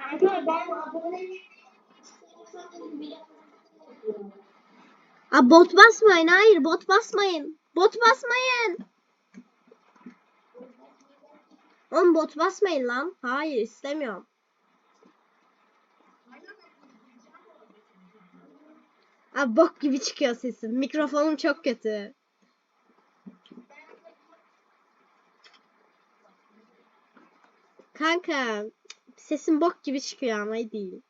Kanka ben abone Aa, bot basmayın. Hayır bot basmayın. Bot basmayın. Oğlum bot basmayın lan. Hayır istemiyorum. Abi bok gibi çıkıyor sesim. Mikrofonum çok kötü. Kanka sesim bok gibi çıkıyor ama değil.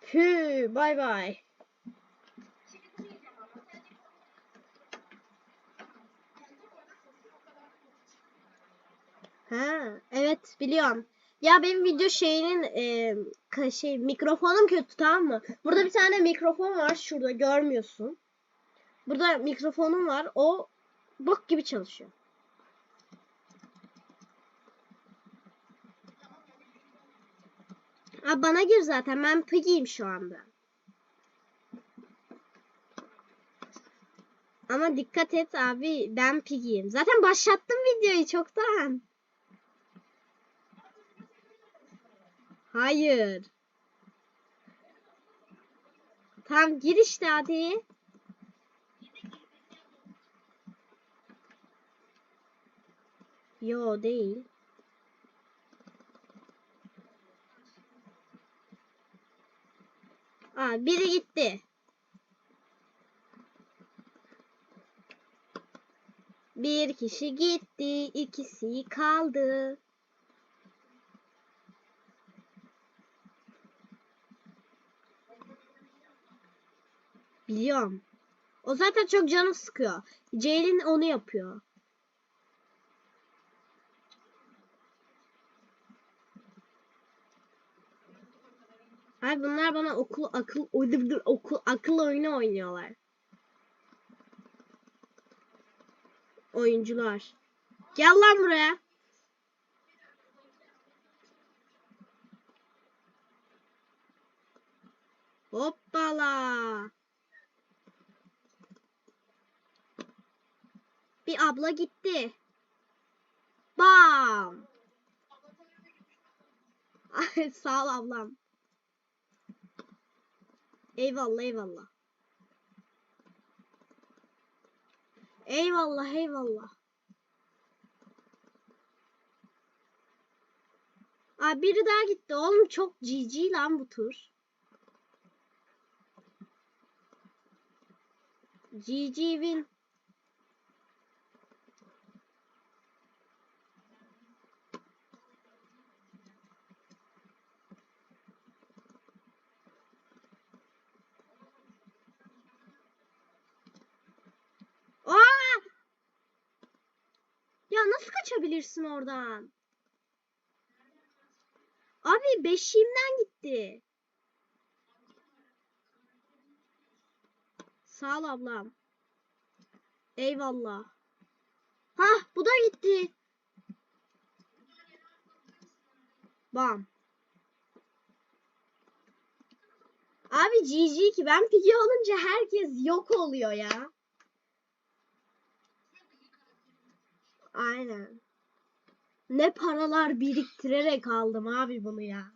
Pü, bay bay. Ha, evet biliyorum. Ya benim video şeyinin e, şey mikrofonum kötü tamam mı? Burada bir tane mikrofon var şurada görmüyorsun. Burada mikrofonum var. O bok gibi çalışıyor. Aa, bana gir zaten. Ben Piggy'yim şu anda. Ama dikkat et abi. Ben Piggy'yim. Zaten başlattım videoyu çoktan. Hayır. Tamam gir işte hadi. Yo değil. Aa, biri gitti. Bir kişi gitti, ikisi kaldı. Biliyorum. O zaten çok canı sıkıyor. Ceylin onu yapıyor. Ay bunlar bana okul akıl uydur okul akıl oyunu oynuyorlar. Oyuncular. Gel lan buraya. Hoppala. Bir abla gitti. Bam. Sağ ol ablam. Eyvallah eyvallah. Eyvallah eyvallah. Aa, biri daha gitti. Oğlum çok GG lan bu tur. GG win. Aa! Ya nasıl kaçabilirsin oradan? Abi beşiğimden gitti. Sağ ol ablam. Eyvallah. Hah bu da gitti. Bam. Abi GG ki ben pigi olunca herkes yok oluyor ya. Aynen. Ne paralar biriktirerek aldım abi bunu ya.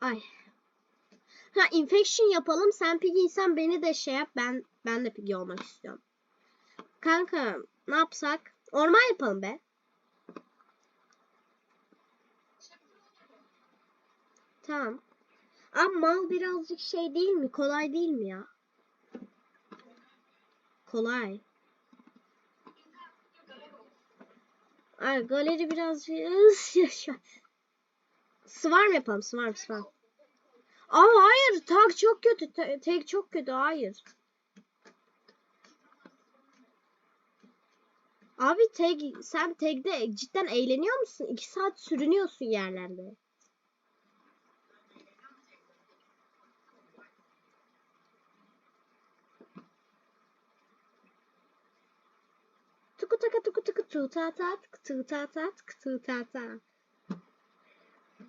Ay. Ha infection yapalım. Sen pigiysen beni de şey yap. Ben ben de pigi olmak istiyorum. Kanka ne yapsak? Orman yapalım be. Tamam. Ama mal birazcık şey değil mi? Kolay değil mi ya? Kolay. Ay galeri birazcık yaşa. Swarm yapalım. Swarm swarm. Aa hayır. Tag çok kötü. Tek çok kötü. Hayır. Abi tag sen tag'de cidden eğleniyor musun? İki saat sürünüyorsun yerlerde. Tuku taka tuku tuku tu ta ta tu ta ta tu ta ta.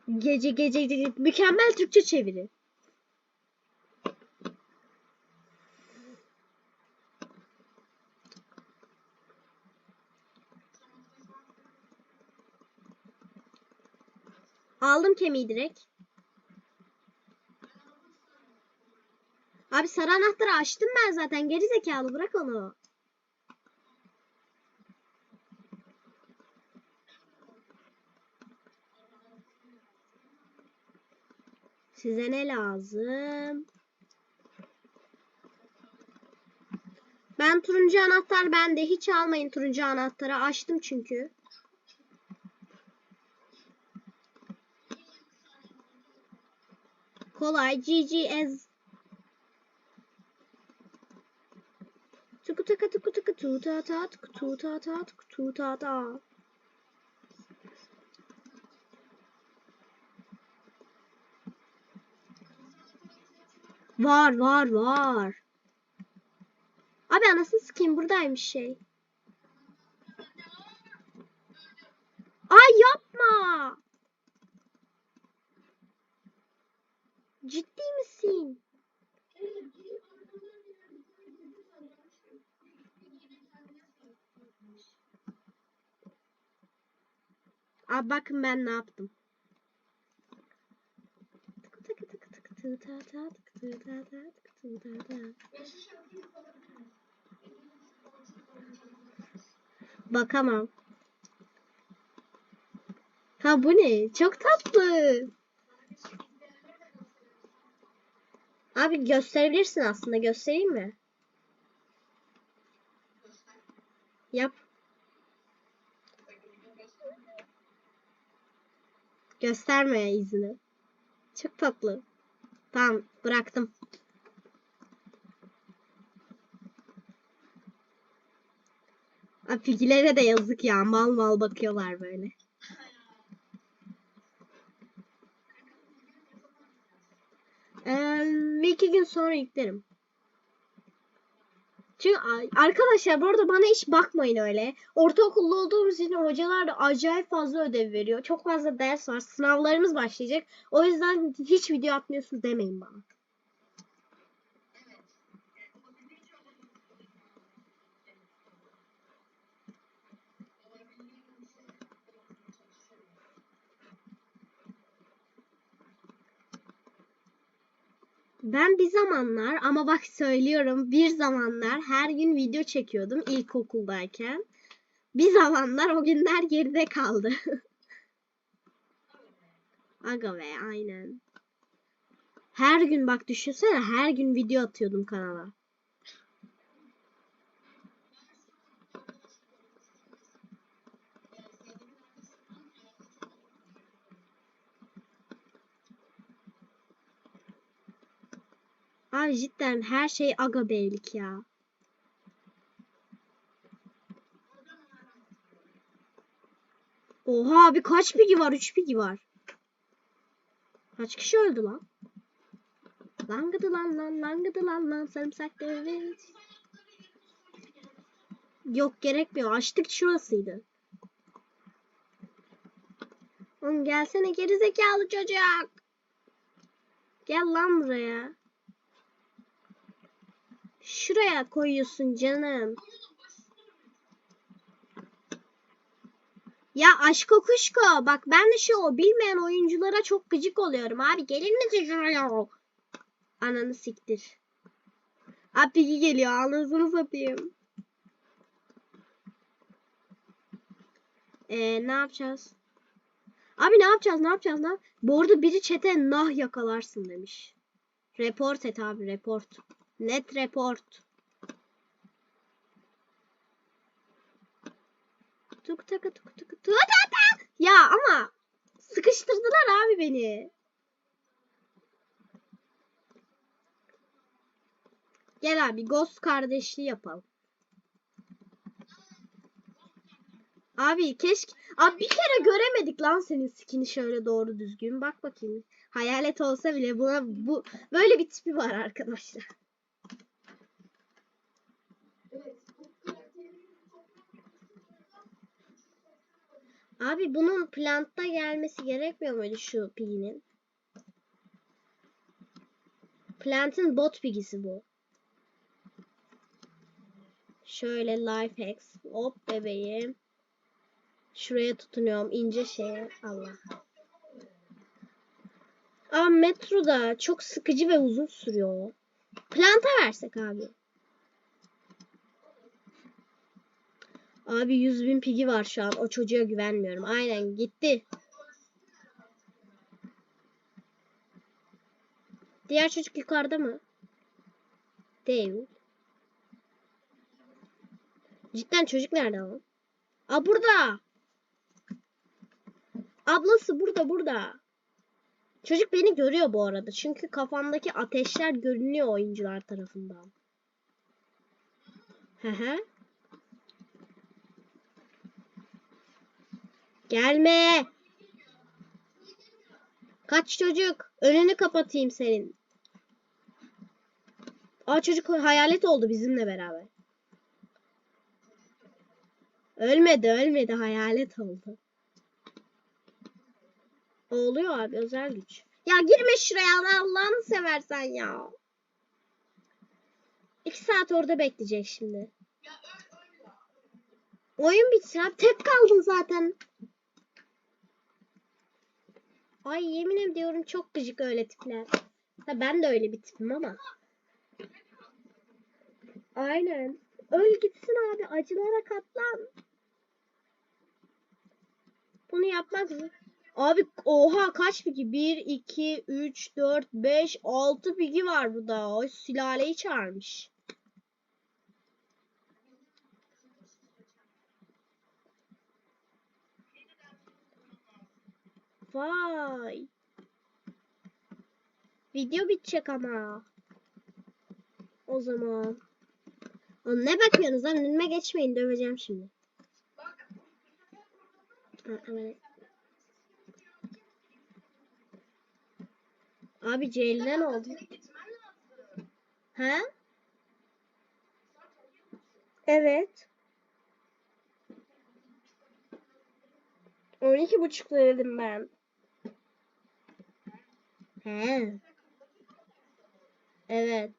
Gece gece gece mükemmel Türkçe çeviri. Aldım kemiği direkt. Abi sarı anahtarı açtım ben zaten. Geri zekalı bırak onu. Size ne lazım? Ben turuncu anahtar bende. Hiç almayın turuncu anahtarı. Açtım çünkü. Kolay. GG ez. Tuku taka tuku tuku tu ta tuku tu ta tuku tu ta Var var var. Abi anasını sikeyim buradaymış şey. Ay yapma. Ciddi misin? Abi bakın ben ne yaptım. Tıkı ta ta tıkı tıkı ta ta tıkı tıkı ta ta. Bakamam. Ha bu ne? Çok tatlı. Abi gösterebilirsin aslında. Göstereyim mi? Yap. Gösterme izini. Çok tatlı. Tamam bıraktım. Figilere de yazık ya. Mal mal bakıyorlar böyle. Ee, bir iki gün sonra yüklerim. Çünkü arkadaşlar bu arada bana hiç bakmayın öyle. Ortaokulda olduğumuz için hocalar da acayip fazla ödev veriyor. Çok fazla ders var. Sınavlarımız başlayacak. O yüzden hiç video atmıyorsun demeyin bana. Ben bir zamanlar ama bak söylüyorum bir zamanlar her gün video çekiyordum ilkokuldayken. Bir zamanlar o günler geride kaldı. Aga be aynen. Her gün bak düşünsene her gün video atıyordum kanala. Abi cidden her şey aga beylik ya. Oha abi kaç pigi var? 3 pigi var. Kaç kişi öldü lan? Langıdı lan lan langıdı lan lan sarımsak dövüş. Yok gerekmiyor. Açtık şurasıydı. Oğlum gelsene gerizekalı çocuk. Gel lan buraya. Şuraya koyuyorsun canım. Ya aşko kuşko bak ben de şu o bilmeyen oyunculara çok gıcık oluyorum abi gelir misin şuraya? Ananı siktir. Abi geliyor anasını satayım. Ee, ne yapacağız? Abi ne yapacağız ne yapacağız yap- Bu arada biri çete nah yakalarsın demiş. Report et abi report. Net report. Tuk taka tuk tuk tuk ta ta. Ya ama sıkıştırdılar abi beni. Gel abi Ghost kardeşliği yapalım. Abi keşke abi bir kere göremedik lan senin skin'i şöyle doğru düzgün. Bak bakayım. Hayalet olsa bile buna bu böyle bir tipi var arkadaşlar. Abi bunun plantta gelmesi gerekmiyor muydu şu piginin? Plant'ın bot pigisi bu. Şöyle life hacks. Hop bebeğim. Şuraya tutunuyorum ince şeye. Allah. Aa metroda çok sıkıcı ve uzun sürüyor. Planta versek abi. Abi 100 bin pigi var şu an. O çocuğa güvenmiyorum. Aynen gitti. Diğer çocuk yukarıda mı? Değil. Cidden çocuk nerede ama? Aa burada. Ablası burada burada. Çocuk beni görüyor bu arada. Çünkü kafamdaki ateşler görünüyor oyuncular tarafından. Hı hı. Gelme. Kaç çocuk. Önünü kapatayım senin. Aa çocuk hayalet oldu bizimle beraber. Ölmedi ölmedi hayalet oldu. Oluyor abi özel güç. Ya girme şuraya Allah'ını seversen ya. İki saat orada bekleyecek şimdi. Oyun bitsin abi. Tek kaldım zaten. Ay yemin ediyorum çok gıcık öyle tipler. Ha, ben de öyle bir tipim ama. Aynen. Öl gitsin abi. Acılara katlan. Bunu yapmak zor. Abi oha kaç pigi? 1, 2, 3, 4, 5, 6 pigi var burada. O sülaleyi çağırmış. Vay. Video bitecek ama. O zaman. Oğlum ne bakıyorsunuz lan? Önüme geçmeyin. Döveceğim şimdi. Evet. Abi Ceylin'e ne oldu? He? Evet. 12 buçukta dedim ben. He. Evet.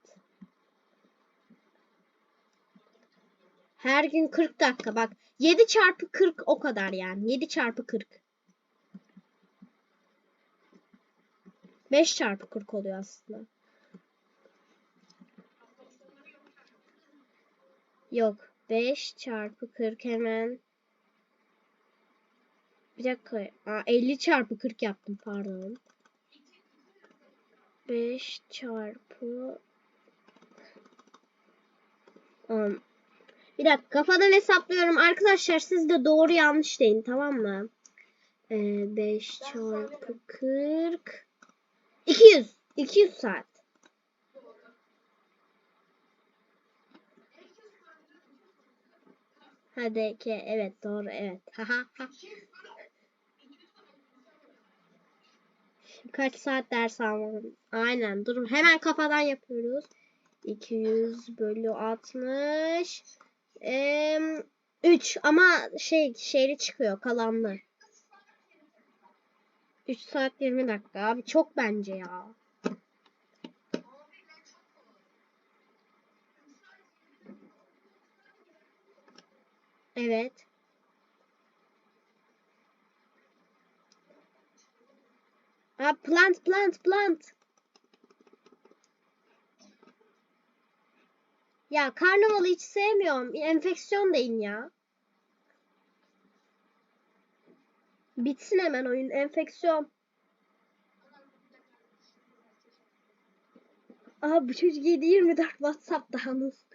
Her gün 40 dakika bak. 7 çarpı 40 o kadar yani. 7 çarpı 40. 5 çarpı 40 oluyor aslında. Yok. 5 çarpı 40 hemen. Bir dakika. Aa, 50 çarpı 40 yaptım pardon. 5 çarpı um, bir dakika kafadan hesaplıyorum. Arkadaşlar siz de doğru yanlış deyin tamam mı? Ee, 5 çarpı 40 200. 200 saat. Hadi ki evet doğru evet. Kaç saat ders almalım? Aynen dur hemen kafadan yapıyoruz. 200 bölü 60 ee, 3 ama şey şeyli çıkıyor kalanlı. 3 saat 20 dakika abi çok bence ya. Evet. Plant plant plant. Ya karnavalı hiç sevmiyorum. Enfeksiyon deyin ya. Bitsin hemen oyun. Enfeksiyon. Aha bu çocuk 7-24 Whatsapp'tanız.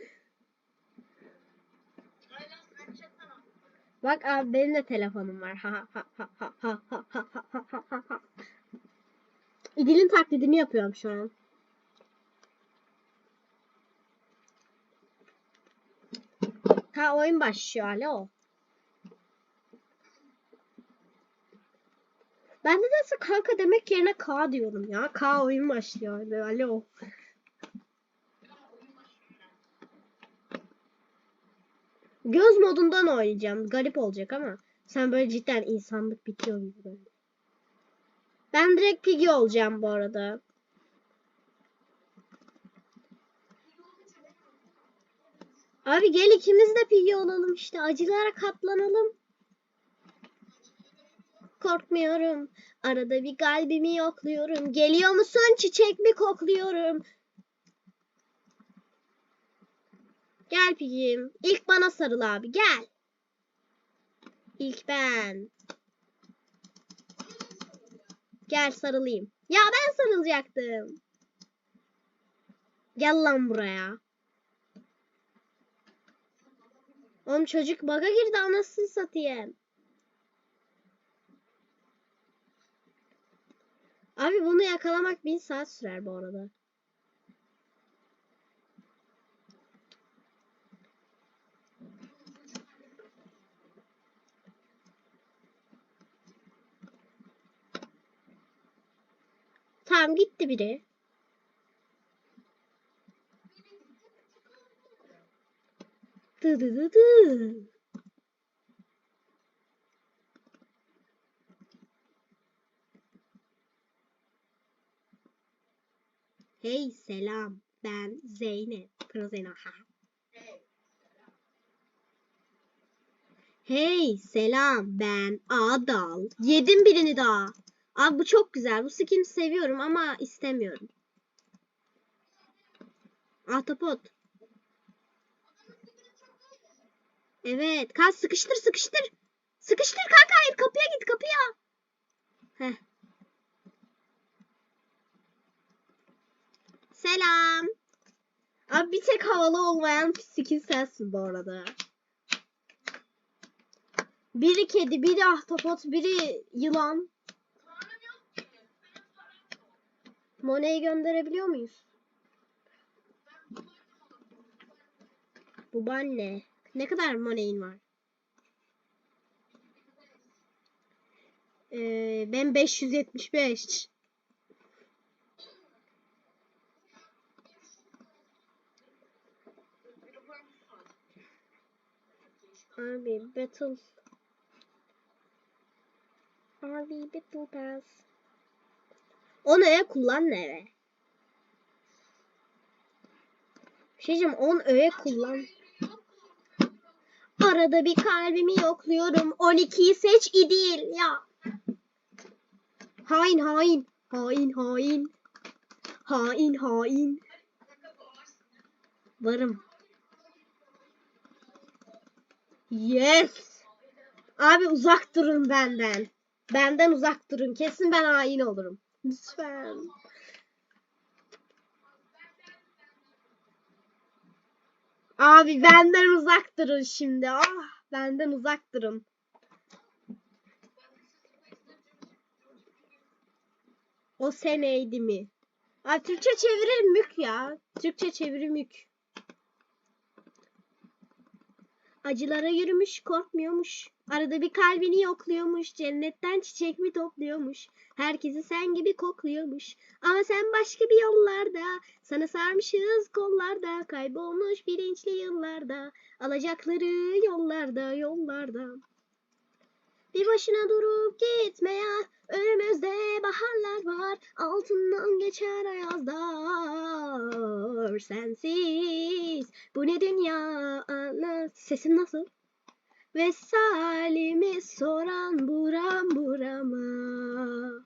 Bak abi benim de telefonum var. Ha ha ha ha ha ha ha ha ha ha ha. İdil'in taklidini yapıyorum şu an. Ha oyun başlıyor alo. Ben nedense kanka demek yerine K diyorum ya. K oyun başlıyor. Alo. Göz modundan oynayacağım. Garip olacak ama. Sen böyle cidden insanlık bitiyor gibi. Ben direkt Piggy olacağım bu arada. Abi gel ikimiz de Piggy olalım işte. Acılara katlanalım. Korkmuyorum. Arada bir kalbimi yokluyorum. Geliyor musun çiçek mi kokluyorum. Gel Piggy'm. İlk bana sarıl abi gel. İlk ben. Gel sarılayım. Ya ben sarılacaktım. Gel lan buraya. Oğlum çocuk baga girdi anasını satayım. Abi bunu yakalamak bin saat sürer bu arada. Tamam gitti biri. Dı dı dı dı. Hey selam ben Zeynep. Ha. Hey selam ben Adal. Yedim birini daha. Abi bu çok güzel. Bu skin seviyorum ama istemiyorum. Ahtapot. Evet. Kalk sıkıştır sıkıştır. Sıkıştır kanka hayır kapıya git kapıya. Heh. Selam. Abi bir tek havalı olmayan skin sensin bu arada. Biri kedi, biri ahtapot, biri yılan. Mona'yı gönderebiliyor muyuz? Bu ne? Ne kadar Mona'in var? Ee, ben 575. Abi battle. Abi battle pass. Onu öğe kullan ne be? Bir şey diyeceğim, on öğe kullan. Arada bir kalbimi yokluyorum. 12'yi seç idil ya. Hain hain. Hain hain. Hain hain. Varım. Yes. Abi uzak durun benden. Benden uzak durun. Kesin ben hain olurum. Lütfen. Abi benden uzak durun şimdi. Ah, benden uzak durun. O seneydi mi? Aa, Türkçe çevirir mük ya. Türkçe çeviri mük. Acılara yürümüş, korkmuyormuş. Arada bir kalbini yokluyormuş. Cennetten çiçek mi topluyormuş. Herkesi sen gibi kokluyormuş. Ama sen başka bir yollarda. Sana sarmışız kollarda. Kaybolmuş bilinçli yıllarda. Alacakları yollarda, yollarda. Bir başına durup gitme ya. Önümüzde baharlar var. Altından geçer ayazlar. Sensiz bu ne dünya. Ana- Sesim nasıl? Ve salimi soran buram burama.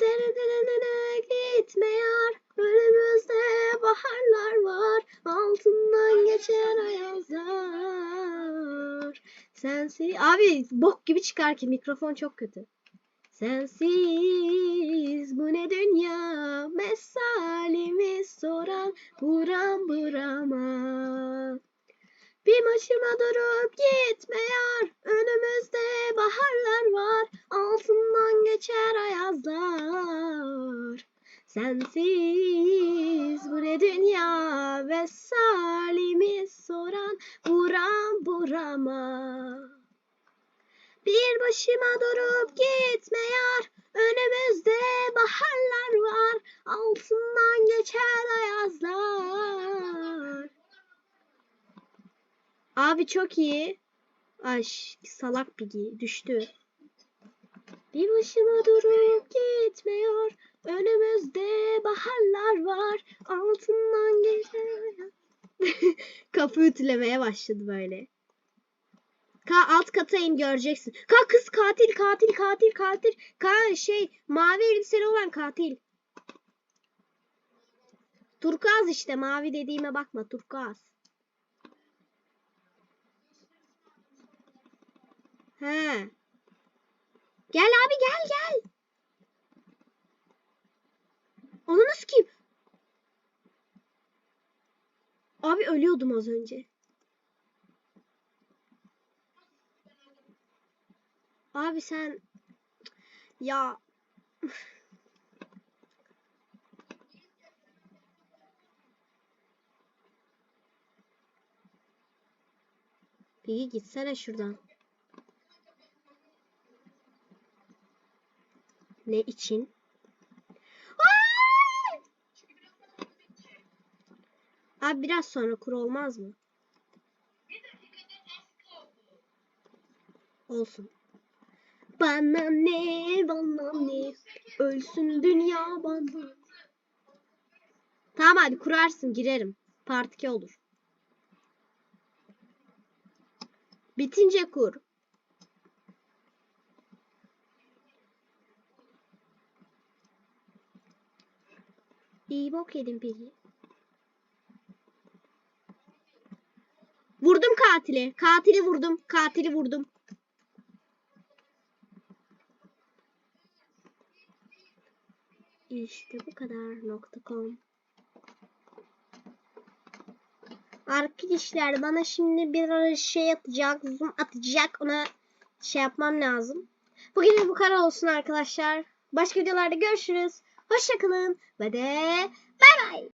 Dere dere dere gitme yar. Önümüzde baharlar var. Altından geçer ayazlar. Sensiz. Abi bok gibi çıkar ki mikrofon çok kötü. Sensiz bu ne dünya mesalimi soran buram burama. Bir başıma durup gitme yar önümüzde baharlar var altından geçer ayazlar. Sensiz bu ne dünya ve salimi soran buram burama. Bir başıma durup gitme yar. Önümüzde baharlar var. Altından geçer ayazlar. Abi çok iyi. Ay salak bir düştü. Bir başına durup gitmiyor. Önümüzde baharlar var. Altından geçer. Kapı ütülemeye başladı böyle. Ka alt kata in göreceksin. Ka kız katil katil katil katil. Ka şey mavi elbiseli olan katil. Turkuaz işte mavi dediğime bakma turkuaz. He. Gel abi gel gel. Onu nasıl kim? Abi ölüyordum az önce. Abi sen ya İyi gitsene şuradan. Ne için? Abi biraz sonra kur olmaz mı? Olsun. Bana ne, bana ne, ölsün dünya bana. Tamam hadi kurarsın girerim. Part 2 olur. Bitince kur. İyi bok yedim peki. Vurdum katili. Katili vurdum. Katili vurdum. İşte bu kadar nokta com. Arkadaşlar bana şimdi bir şey atacak, zoom atacak. Ona şey yapmam lazım. Bugün bu kadar olsun arkadaşlar. Başka videolarda görüşürüz. Hoşçakalın ve de bay bay.